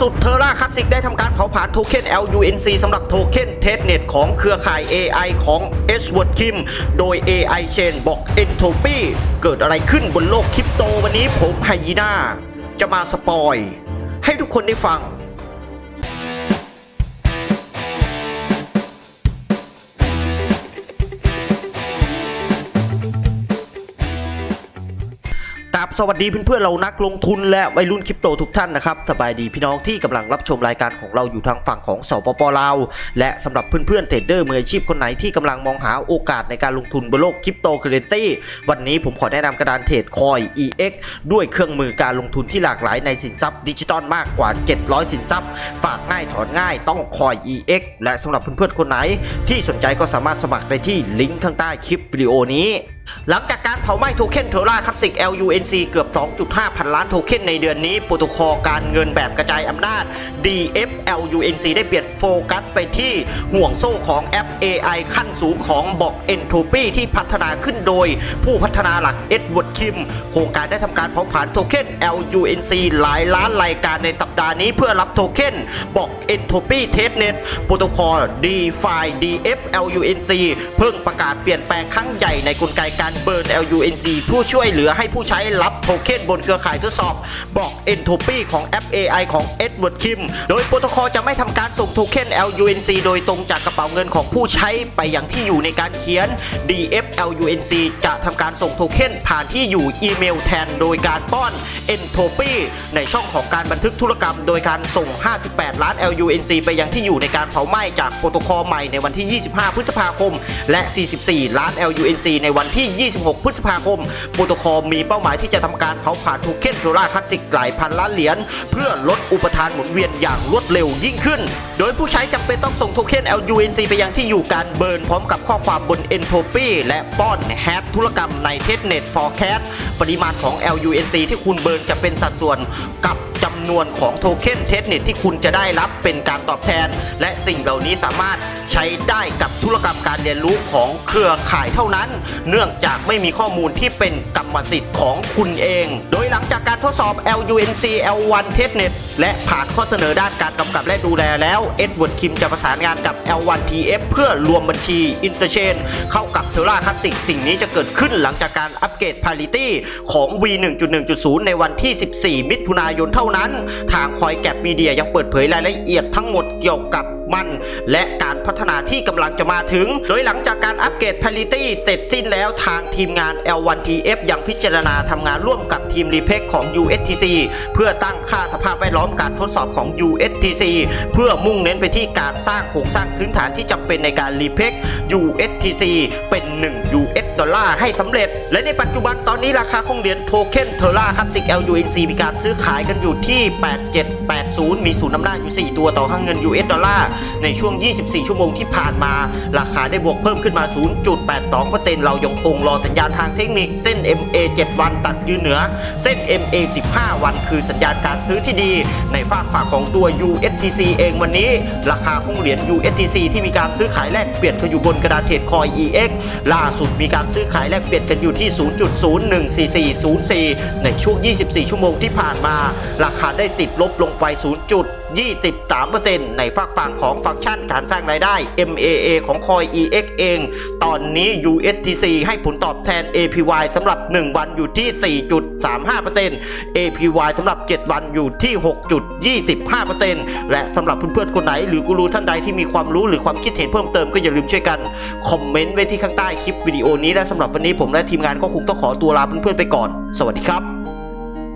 สุดเทอร่าคลาสสิกได้ทำการเผาผลาญโทเค็น LUNC สำหรับโทเค็นเทสเน็ตของเครือข่าย AI ของ e d w a r d Kim โดย AI Chain บอก Entropy เกิดอะไรขึ้นบนโลกคริปโตวันนี้ผมไฮยีน่าจะมาสปอย ให้ทุกคนได้ฟัง สวัสดีเพื่อนๆเรานักลงทุนและวัยรุ่นคริปโตทุกท่านนะครับสบายดีพี่น้องที่กำลังรับชมรายการของเราอยู่ทางฝั่งของสปปลาวและสำหรับเพื่อนๆเทรดเดอร์มืออาชีพคนไหนที่กำลังมองหาโอกาสในการลงทุนบนโลกคริปโตเคอเรนซีวันนี้ผมขอแนะนำกระดานเทรดคอย EX ด้วยเครื่องมือการลงทุนที่หลากหลายในสินทรัพย์ดิจิตอลมากกว่า 700 สินทรัพย์ ฝากง่ายถอนง่ายต้องคอย EX และสำหรับเพื่อนๆคนไหน ที่สนใจก็สามารถสมัครได้ที่ลิงก์ข้างใต้คลิปวิดีโอนี้ หลังจากการเผาไหม้โทเค็นเทราคลาสสิก LUNC เกือบ 2.5 พันล้านโทเค็นในเดือนนี้โปรโตคอลการเงินแบบกระจายอำนาจ DF LUNC ได้เปลี่ยนโฟกัสไปที่ห่วงโซ่ของแอป AI ขั้นสูงของบอก Entropy ที่พัฒนาขึ้นโดยผู้พัฒนาหลัก Edward Kim โครงการได้ทำการเผาผลาญโทเค็น LUNC หลายล้านรายการในสัปดาห์นี้เพื่อรับโทเค็นบอก Entropy Testnet โปรโตคอล DeFi DF LUNC เพิ่งประกาศเปลี่ยนแปลงครั้งใหญ่ในกลไกการเบิร์น LUNC ผู้ช่วยเหลือให้ผู้ใช้รับโทเค็นบนเครือข่ายทดสอบ บอก Entropy ของแอป AI ของ Edward Kim โดยโปรโตคอลจะไม่ทำการส่งโทเค็น LUNC โดยตรงจากกระเป๋าเงินของผู้ใช้ไปยังที่อยู่ในการเขียน DF LUNC จะทำการส่งโทเค็นผ่านที่อยู่อีเมลแทนโดยการป้อน Entropy ในช่องของการบันทึกธุรกรรม โดยการส่ง 58 ล้าน LUNC ไปยังที่อยู่ในการเผาไหม้จากโปรโตคอลใหม่ในวันที่ 25 พฤษภาคม และ 44 ล้าน LUNC ในวันที่ที่ 26 พฤษภาคมโปรโตคอลมีเป้าหมายที่จะทำการเผาผลาญโทเค็นโทราคลาสสิกหลายพันล้านเหรียญเพื่อลดอุปทานหมุนเวียนอย่างรวดเร็วยิ่งขึ้น โดยผู้ใช้จำเป็นต้องส่งโทเค็น LUNC ไปยังที่อยู่การเบิร์นพร้อมกับข้อความบน Entropy และป้อนแฮชธุรกรรมใน Testnet Forecast ปริมาณของ LUNC ที่คุณเบิร์นจะเป็นสัดส่วนกับจำนวนของโทเค็นเทสเน็ตที่คุณจะได้รับเป็นการตอบแทน และสิ่งเหล่านี้สามารถใช้ได้กับธุรกรรมการเรียนรู้ของเครือข่ายเท่านั้น เนื่องจากไม่มีข้อมูลที่เป็นกรรมสิทธิ์ของคุณเอง โดยหลังจากการทดสอบ LUNC L1 Testnet และผ่านข้อเสนอด้านการกำกับและดูแลแล้ว Edward Kim จะประสานงานกับ L1 TF เพื่อรวมบัญชี Interchain เข้ากับเทราคลาสสิกสิ่งนี้จะเกิดขึ้นหลังจากการอัปเกรด Parity ของ V 1.1.0 ในวันที่ 14 มิถุนายนเท่านั้น ทางคอยแก็บมีเดียยังเปิดเผยรายละเอียดทั้งหมดเกี่ยวกับ มันและการพัฒนาที่กำลังจะมาถึง โดยหลังจากการอัปเกรด Parity เสร็จสิ้นแล้วทางทีมงาน L1TF ยังพิจารณาทำงานร่วมกับทีม r e p e c ของ USTC เพื่อตั้งค่าสภาพแวดล้อมการทดสอบของ USTC เพื่อมุ่งเน้นไปที่การสร้างโครงสร้างพื้นฐานที่จำเป็นในการ r e p e c USTC เป็น 1 US ดอลลาร์ให้สำเร็จ และในปัจจุบันตอนนี้ราคาของเหรียญโทเค็นเทอร่าคลาสสิก LUNC มีการซื้อขายกันอยู่ที่ 8780 มีศูนย์อำหนาอยู่ 4 ตัวต่อค่าเงิน US ดอลลาร์ในช่วง 24 ชั่วโมงที่ผ่านมา ราคาได้บวกเพิ่มขึ้นมา 0.82%เรายังคงรอสัญญาณทางเทคนิคเส้น MA 7 วันตัดยืนเหนือ เส้น MA 15 วัน คือสัญญาณการซื้อที่ดี ในฝากฝากของตัว USTC เองวันนี้ ราคาของเหรียญ USTC ที่มีการซื้อขายแลกเปลี่ยนกันอยู่บนกระดานเทรดคอย EX ล่าสุดมีการซื้อขายแลกเปลี่ยนกันอยู่ที่ 0.014404 ในช่วง 24 ชั่วโมงที่ผ่านมา ราคาได้ติดลบลงไป 0. 23%ในฝากฝั่งของฟังก์ชันการสร้างรายได้ MAA ของ Coin EX เอง ตอนนี้ USTC ให้ผลตอบแทน APY สำหรับ 1 วันอยู่ที่ 4.35% APY สำหรับ 7 วันอยู่ที่ 6.25%และสำหรับเพื่อนๆคนไหน หรือกูรูท่านใดที่มีความรู้หรือความคิดเห็นเพิ่มเติมก็อย่าลืมช่วยกัน คอมเมนต์ไว้ที่ข้างใต้คลิปวิดีโอนี้และสำหรับวันนี้ผมและทีมงานก็คงต้องขอตัวลาเพื่อนๆไปก่อน สวัสดีครับ